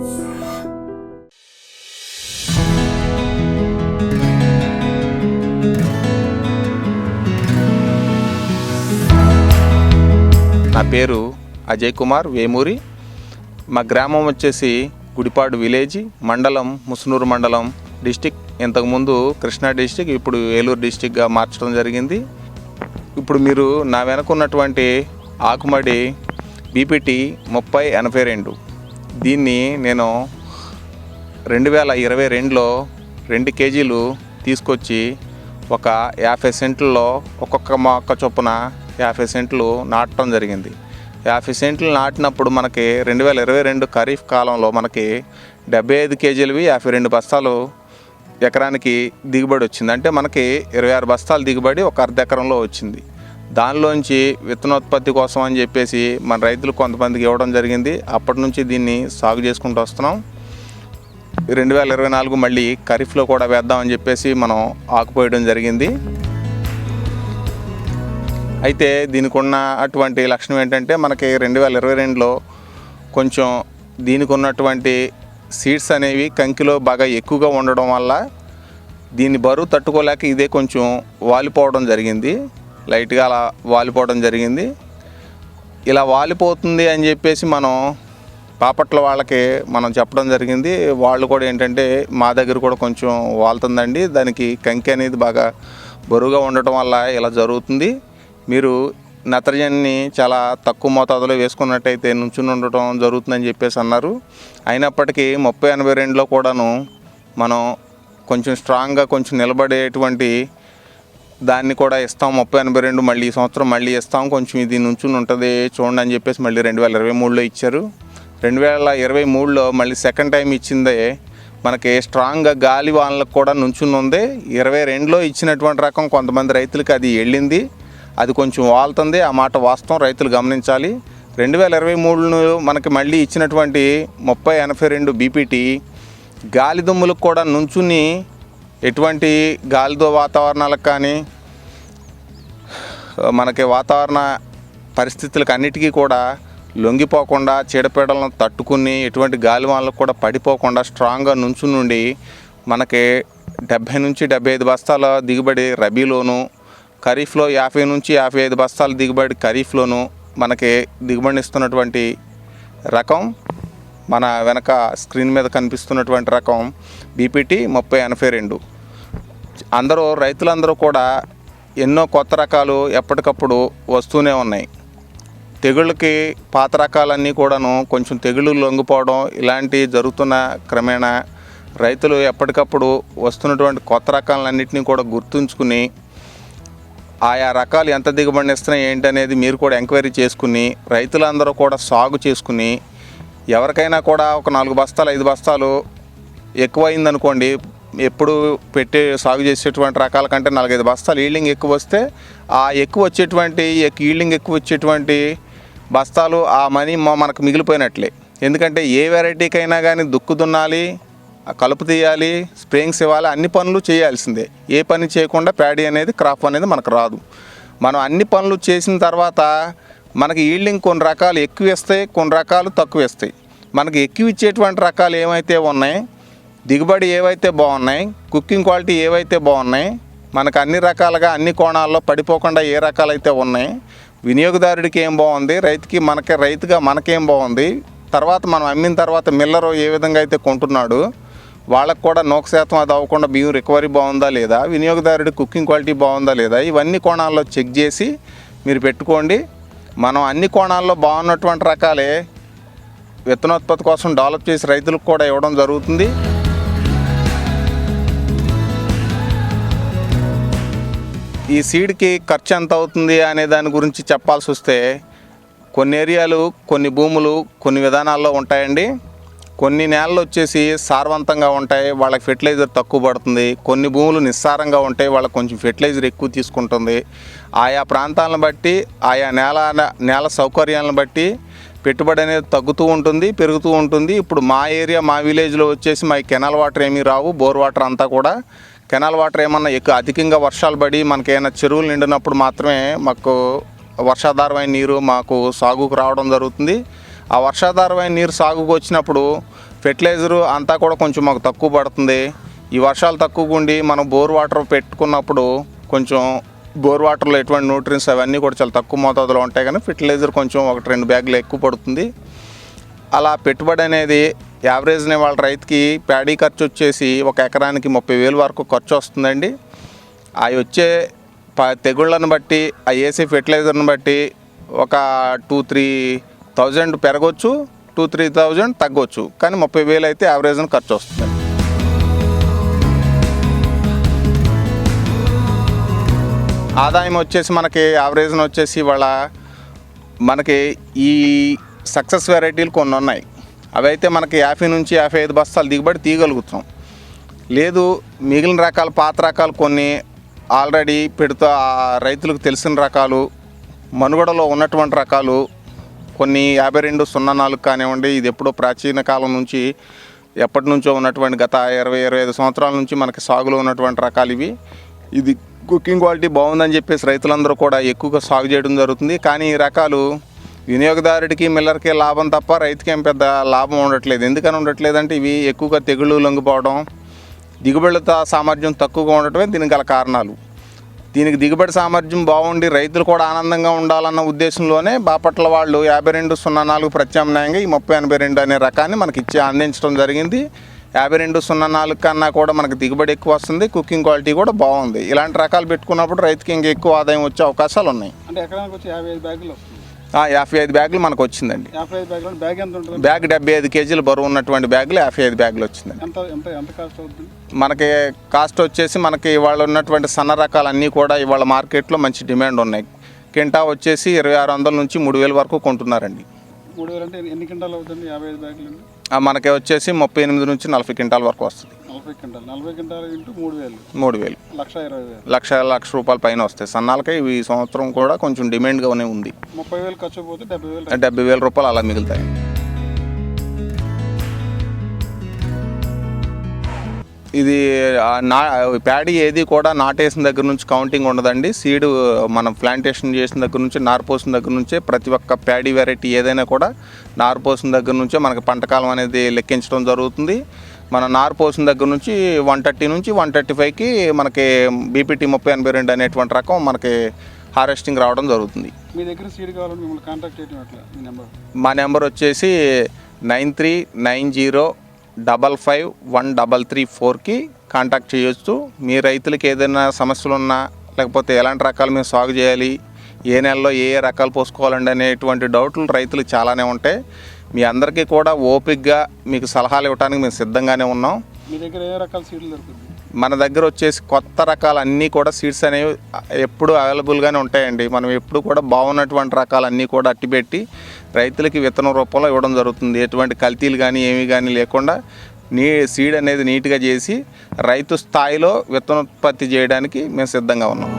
నా పేరు అజయ్ కుమార్ వేమూరి. మా గ్రామం వచ్చేసి గుడిపాడు విలేజ్ మండలం ముసునూరు మండలం డిస్టిక్. ఇంతకుముందు కృష్ణా డిస్టిక్ ఇప్పుడు ఏలూరు డిస్టిక్గా మార్చడం జరిగింది. ఇప్పుడు మీరు నా వెనక ఉన్నటువంటి ఆకుమడి బీపీటీ ముప్పై ఎనభై రెండు. దీన్ని నేను రెండు వేల ఇరవై రెండులో రెండు కేజీలు తీసుకొచ్చి ఒక యాభై సెంట్లలో ఒక్కొక్క మొక్క చొప్పున యాభై సెంట్లు నాటడం జరిగింది. యాభై సెంట్లు నాటినప్పుడు మనకి రెండు వేల ఇరవై రెండు ఖరీఫ్ కాలంలో మనకి డెబ్బై ఐదు కేజీలవి యాభై రెండు బస్తాలు ఎకరానికి దిగుబడి వచ్చింది. అంటే మనకి ఇరవై ఆరు బస్తాలు దిగుబడి ఒక అర్ధ ఎకరంలో వచ్చింది. దానిలోంచి విత్తనోత్పత్తి కోసం అని చెప్పేసి మన రైతులు కొంతమందికి ఇవ్వడం జరిగింది. అప్పటి నుంచి దీన్ని సాగు చేసుకుంటూ వస్తున్నాం. రెండు వేల ఇరవై నాలుగు మళ్ళీ ఖరీఫ్లో కూడా వేద్దామని చెప్పేసి మనం ఆకుపోయడం జరిగింది. అయితే దీనికి ఉన్న అటువంటి లక్షణం ఏంటంటే మనకి రెండు వేల ఇరవై రెండులో కొంచెం దీనికి ఉన్నటువంటి సీడ్స్ అనేవి కంకిలో బాగా ఎక్కువగా ఉండడం వల్ల దీన్ని బరువు తట్టుకోలేక ఇదే కొంచెం వాలిపోవడం జరిగింది. లైట్గా అలా వాలిపోవడం జరిగింది. ఇలా వాలిపోతుంది అని చెప్పేసి మనం పాపట్ల వాళ్ళకి మనం చెప్పడం జరిగింది. వాళ్ళు కూడా ఏంటంటే మా దగ్గర కూడా కొంచెం వాళ్తుందండి. దానికి కంకి అనేది బాగా బరువుగా ఉండటం వల్ల ఇలా జరుగుతుంది. మీరు నత్రజనిని చాలా తక్కువ మోతాదులో వేసుకున్నట్టయితే నుంచుని ఉండటం జరుగుతుందని చెప్పేసి అన్నారు. అయినప్పటికీ ముప్పై ఎనభై రెండులో కూడాను మనం కొంచెం స్ట్రాంగ్గా కొంచెం నిలబడేటువంటి దాన్ని కూడా ఇస్తాం. ముప్పై ఎనభై రెండు మళ్ళీ ఈ సంవత్సరం మళ్ళీ ఇస్తాం. కొంచెం ఇది నుంచుని ఉంటుంది. చూడండి అని చెప్పేసి మళ్ళీ రెండు వేల ఇరవై మూడులో ఇచ్చారు. రెండు వేల ఇరవై మూడులో మళ్ళీ సెకండ్ టైం ఇచ్చిందే. మనకి స్ట్రాంగ్గా గాలి వానలకు కూడా నుంచుని ఉంది. ఇరవై రెండులో ఇచ్చినటువంటి రకం కొంతమంది రైతులకి అది వెళ్ళింది. అది కొంచెం వాళ్తుంది. ఆ మాట వాస్తవం. రైతులు గమనించాలి. రెండు వేల ఇరవై మూడును మనకి మళ్ళీ ఇచ్చినటువంటి ముప్పై ఎనభై రెండు బీపీటీ గాలి దుమ్ములకు కూడా నుంచుని ఎటువంటి గాలితో వాతావరణాలకు కానీ మనకి వాతావరణ పరిస్థితులకు అన్నిటికీ కూడా లొంగిపోకుండా చీడపీడలను తట్టుకుని ఎటువంటి గాలివానలకు కూడా పడిపోకుండా స్ట్రాంగ్గా నుంచు నుండి మనకి డెబ్భై నుంచి డెబ్బై ఐదు బస్తాల దిగుబడి రబీలోను ఖరీఫ్లో యాభై నుంచి యాభై ఐదు బస్తాల దిగుబడి ఖరీఫ్లోను మనకి దిగుబడినిస్తున్నటువంటి రకం. మన వెనక స్క్రీన్ మీద కనిపిస్తున్నటువంటి రకం బీపీటీ ముప్పై ఎనభై రెండు. అందరూ రైతులందరూ కూడా ఎన్నో కొత్త రకాలు ఎప్పటికప్పుడు వస్తూనే ఉన్నాయి. తెగుళ్ళకి పాత రకాలన్నీ కూడాను కొంచెం తెగుళ్ళు లొంగిపోవడం ఇలాంటివి జరుగుతున్న క్రమేణా రైతులు ఎప్పటికప్పుడు వస్తున్నటువంటి కొత్త రకాలన్నింటినీ కూడా గుర్తుంచుకుని ఆయా రకాలు ఎంత దిగుబడిని ఇస్తున్నాయి ఏంటనేది మీరు కూడా ఎంక్వైరీ చేసుకుని రైతులందరూ కూడా సాగు చేసుకుని ఎవరికైనా కూడా ఒక నాలుగు బస్తాలు ఐదు బస్తాలు ఎక్కువైందనుకోండి ఎప్పుడు పెట్టి సాగు చేసేటువంటి రకాల కంటే నాలుగైదు బస్తాలు ఈల్డింగ్ ఎక్కువ వస్తే ఆ ఎక్కువ వచ్చేటువంటి ఈల్డింగ్ ఎక్కువ వచ్చేటువంటి బస్తాలు ఆ మనీ మనకు మిగిలిపోయినట్లే. ఎందుకంటే ఏ వెరైటీకైనా కానీ దుక్కు దున్నాలి కలుపు తీయాలి స్ప్రేయింగ్స్ ఇవ్వాలి అన్ని పనులు చేయాల్సిందే. ఏ పని చేయకుండా ప్యాడీ అనేది క్రాప్ అనేది మనకు రాదు. మనం అన్ని పనులు చేసిన తర్వాత మనకి ఈల్డింగ్ కొన్ని రకాలు ఎక్కువ ఇస్తాయి కొన్ని రకాలు తక్కువ ఇస్తాయి మనకి ఎక్కువ ఇచ్చేటువంటి రకాలు ఏమైతే ఉన్నాయి దిగుబడి ఏవైతే బాగున్నాయి కుకింగ్ క్వాలిటీ ఏవైతే బాగున్నాయి మనకు అన్ని రకాలుగా అన్ని కోణాల్లో పడిపోకుండా ఏ రకాలైతే ఉన్నాయి వినియోగదారుడికి ఏం బాగుంది రైతుకి మనకే రైతుగా మనకేం బాగుంది తర్వాత మనం అమ్మిన తర్వాత మిల్లరు ఏ విధంగా అయితే కొంటున్నాడు వాళ్ళకు కూడా నూక శాతం అది అవ్వకుండా బియ్యం రికవరీ బాగుందా లేదా వినియోగదారుడి కుకింగ్ క్వాలిటీ బాగుందా లేదా ఇవన్నీ కోణాల్లో చెక్ చేసి మీరు పెట్టుకోండి. మనం అన్ని కోణాల్లో బాగున్నటువంటి రకాలే విత్తనోత్పత్తి కోసం డెవలప్ చేసి రైతులకు కూడా ఇవ్వడం జరుగుతుంది. ఈ సీడ్కి ఖర్చు ఎంత అవుతుంది అనే దాని గురించి చెప్పాల్సి వస్తే కొన్ని ఏరియాలు కొన్ని భూములు కొన్ని విధానాల్లో ఉంటాయండి. కొన్ని నేలలు వచ్చేసి సారవంతంగా ఉంటాయి వాళ్ళకి ఫెర్టిలైజర్ తక్కువ పడుతుంది. కొన్ని భూములు నిస్సారంగా ఉంటాయి వాళ్ళకి కొంచెం ఫెర్టిలైజర్ ఎక్కువ తీసుకుంటుంది. ఆయా ప్రాంతాలను బట్టి ఆయా నేల నేల సౌకర్యాలను బట్టి పెట్టుబడి అనేది తగ్గుతూ ఉంటుంది పెరుగుతూ ఉంటుంది. ఇప్పుడు మా ఏరియా మా విలేజ్లో వచ్చేసి మా కెనాల్ వాటర్ ఏమీ రావు బోర్ వాటర్ అంతా కూడా. కెనాల్ వాటర్ ఏమన్నా ఎక్కువ అధికంగా వర్షాలు పడి మనకేమైనా చెరువులు నిండినప్పుడు మాత్రమే మాకు వర్షాధారమైన నీరు మాకు సాగుకు రావడం జరుగుతుంది. ఆ వర్షాధారమైన నీరు సాగుకు వచ్చినప్పుడు ఫెర్టిలైజరు అంతా కూడా కొంచెం మాకు తక్కువ పడుతుంది. ఈ వర్షాలు తక్కువగా ఉండి మనం బోర్ వాటర్ పెట్టుకున్నప్పుడు కొంచెం బోర్ వాటర్లో ఎటువంటి న్యూట్రియన్స్ అవన్నీ కూడా చాలా తక్కువ మోతాదులో ఉంటాయి కానీ ఫెర్టిలైజర్ కొంచెం ఒకటి రెండు బ్యాగులు ఎక్కువ పడుతుంది. అలా పెట్టుబడి అనేది యావరేజ్ని వాళ్ళ రైతుకి ప్యాడీ ఖర్చు వచ్చేసి ఒక ఎకరానికి ముప్పై వేలు వరకు ఖర్చు వస్తుందండి. అవి వచ్చే ప తెగుళ్ళను బట్టి ఆ వేసే ఫెర్టిలైజర్ని బట్టి ఒక టూ త్రీ థౌజండ్ పెరగవచ్చు టూ త్రీ థౌజండ్ తగ్గొచ్చు. కానీ ముప్పై వేలు అయితే యావరేజ్ని ఖర్చు వస్తుంది. ఆదాయం వచ్చేసి మనకి యావరేజ్ని వచ్చేసి ఇవాళ మనకి ఈ సక్సెస్ వెరైటీలు కొన్ని ఉన్నాయి. అవి అయితే మనకి యాభై నుంచి యాభై ఐదు బస్తాలు దిగుబడి తీయగలుగుతాం. లేదు మిగిలిన రకాల పాత రకాలు కొన్ని ఆల్రెడీ పెడుతూ రైతులకు తెలిసిన రకాలు మనుగడలో ఉన్నటువంటి రకాలు కొన్ని యాభై రెండు సున్నా నాలుగు కానివ్వండి ఇది ఎప్పుడో ప్రాచీన కాలం నుంచి ఎప్పటి నుంచో ఉన్నటువంటి గత ఇరవై ఇరవై ఐదు సంవత్సరాల నుంచి మనకి సాగులో ఉన్నటువంటి రకాలు ఇవి. ఇది కుకింగ్ క్వాలిటీ బాగుందని చెప్పేసి రైతులందరూ కూడా ఎక్కువగా సాగు చేయడం జరుగుతుంది. కానీ ఈ రకాలు వినియోగదారుడికి మిల్లర్కి లాభం తప్ప రైతుకి ఏం పెద్ద లాభం ఉండట్లేదు. ఎందుకని ఉండట్లేదు అంటే ఇవి ఎక్కువగా తెగుళ్ళు లొంగిపోవడం దిగుబడుల సామర్థ్యం తక్కువగా ఉండటమే దీనికి గల కారణాలు. దీనికి దిగుబడి సామర్థ్యం బాగుండి రైతులు కూడా ఆనందంగా ఉండాలన్న ఉద్దేశంలోనే బాపట్ల వాళ్ళు యాభై రెండు సున్నా నాలుగు ప్రత్యామ్నాయంగా ఈ ముప్పై ఎనభై రెండు అనే రకాన్ని మనకి ఇచ్చి అందించడం జరిగింది. యాభై రెండు సున్నా నాలుగు కన్నా కూడా మనకి దిగుబడి ఎక్కువ వస్తుంది కుకింగ్ క్వాలిటీ కూడా బాగుంది. ఇలాంటి రకాలు పెట్టుకున్నప్పుడు రైతుకి ఇంకా ఎక్కువ ఆదాయం వచ్చే అవకాశాలు ఉన్నాయి. అంటే ఎకరానికి వచ్చి యాభై ఐదు బ్యాగులు యాభై ఐదు బ్యాగులు మనకు వచ్చిందండి బ్యాగ్ ఎంత ఉంటుంది? బ్యాగ్ డెబ్బై ఐదు కేజీలు బరువు ఉన్నటువంటి బ్యాగులు యాభై ఐదు బ్యాగులు వచ్చిందండి. ఎంత ఎంత ఎంత కాస్ట్ అవుతుంది? మనకి కాస్ట్ వచ్చేసి మనకి ఇవాళ ఉన్నటువంటి సన్న రకాలన్నీ కూడా ఇవాళ మార్కెట్లో మంచి డిమాండ్ ఉన్నాయి. కింటా వచ్చేసి ఇరవై ఆరు వందల నుంచి మూడు వేల వరకు కొంటున్నారండి. మూడు వేలు అంటే ఎన్ని- అవుతుంది యాభై ఐదు బ్యాగులు? మనకి వచ్చేసి ముప్పై ఎనిమిది నుంచి నలభై క్వింటాల వరకు వస్తుంది. నలభై క్వింటాలు. నలభై క్వింటాలు ఇంటూ మూడు వేలు. మూడు వేలు. లక్ష ఇరవై వేలు. లక్ష లక్ష రూపాయల పైన వస్తాయి. సన్నాలకి ఈ సంవత్సరం కూడా కొంచెం డిమాండ్గానే ఉంది. ముప్పై వేలు ఖర్చు పోతే డెబ్బై వేలు డెబ్బై వేల రూపాయలు అలా మిగులుతాయి. ఇది నా ప్యాడీ ఏది కూడా నాటేసిన దగ్గర నుంచి కౌంటింగ్ ఉండదండి. సీడ్ మనం ప్లాంటేషన్ చేసిన దగ్గర నుంచి నారు పోసిన దగ్గర నుంచే ప్రతి ఒక్క ప్యాడీ వెరైటీ ఏదైనా కూడా నారు పోసిన దగ్గర నుంచే మనకి పంటకాలం అనేది లెక్కించడం జరుగుతుంది. మన నారు పోసిన దగ్గర నుంచి వన్ థర్టీ నుంచి వన్ థర్టీ ఫైవ్కి మనకి బీపీటీ ముప్పై ఎనభై రెండు అనేటువంటి రకం మనకి హార్వెస్టింగ్ రావడం జరుగుతుంది. మీ దగ్గర సీడ్ కావాలని మిమ్మల్ని కాంటాక్ట్ చేయడం ఎట్లా? మీ నెంబర్ మా నెంబర్ వచ్చేసి nine three nine zero double five one double three ఫోర్కి కాంటాక్ట్ చేయొచ్చు. మీ రైతులకి ఏదైనా సమస్యలు ఉన్నా లేకపోతే ఎలాంటి రకాలు మేము సాగు చేయాలి ఏ నెలలో ఏ ఏ రకాలు పోసుకోవాలండి అనేటువంటి డౌట్లు రైతులకు చాలానే ఉంటాయి మీ అందరికీ కూడా ఓపిక్గా మీకు సలహాలు ఇవ్వడానికి మేము సిద్ధంగానే ఉన్నాం. మీ దగ్గర ఏ రకాల సీడ్లు దొరుకుతుంది మన దగ్గర వచ్చేసి కొత్త రకాలు అన్నీ కూడా సీడ్స్ అనేవి ఎప్పుడు అవైలబుల్గానే ఉంటాయండి. మనం ఎప్పుడు కూడా బాగున్నటువంటి రకాలన్నీ కూడా అట్టిపెట్టి రైతులకి విత్తనం రూపంలో ఇవ్వడం జరుగుతుంది. ఎటువంటి కల్తీలు కానీ ఏమీ కానీ లేకుండా నీ సీడ్ అనేది నీట్గా చేసి రైతు స్థాయిలో విత్తనోత్పత్తి చేయడానికి మేము సిద్ధంగా ఉన్నాం.